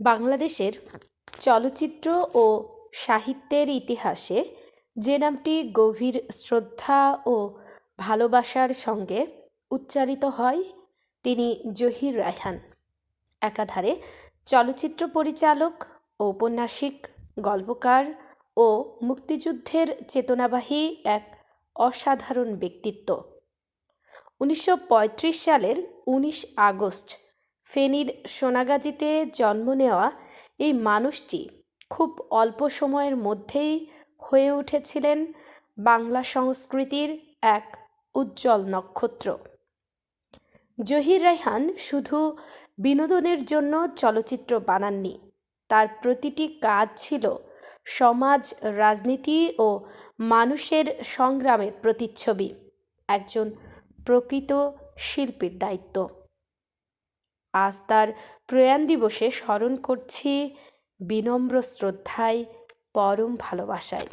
বাংলাদেশের চলচ্চিত্র ও সাহিত্যের ইতিহাসে যে নামটি গভীর শ্রদ্ধা ও ভালোবাসার সঙ্গে উচ্চারিত হয়, তিনি জহির রায়হান। একাধারে চলচ্চিত্র পরিচালক, ঔপন্যাসিক, গল্পকার ও মুক্তিযুদ্ধের চেতনাবাহী এক অসাধারণ ব্যক্তিত্ব। উনিশশো পঁয়ত্রিশ সালের উনিশ আগস্ট ফেনীর সোনাগাজীতে জন্ম নেওয়া এই মানুষটি খুব অল্প সময়ের মধ্যেই হয়ে উঠেছিলেন বাংলা সংস্কৃতির এক উজ্জ্বল নক্ষত্র। জহির রায়হান শুধু বিনোদনের জন্য চলচ্চিত্র বানাননি, তার প্রতিটি কাজ ছিল সমাজ, রাজনীতি ও মানুষের সংগ্রামের প্রতিচ্ছবি, একজন প্রকৃত শিল্পীর দায়িত্ব। আজ তার প্রয়াণ দিবসে স্মরণ করছি বিনম্র শ্রদ্ধায় পরম ভালোবাসায়।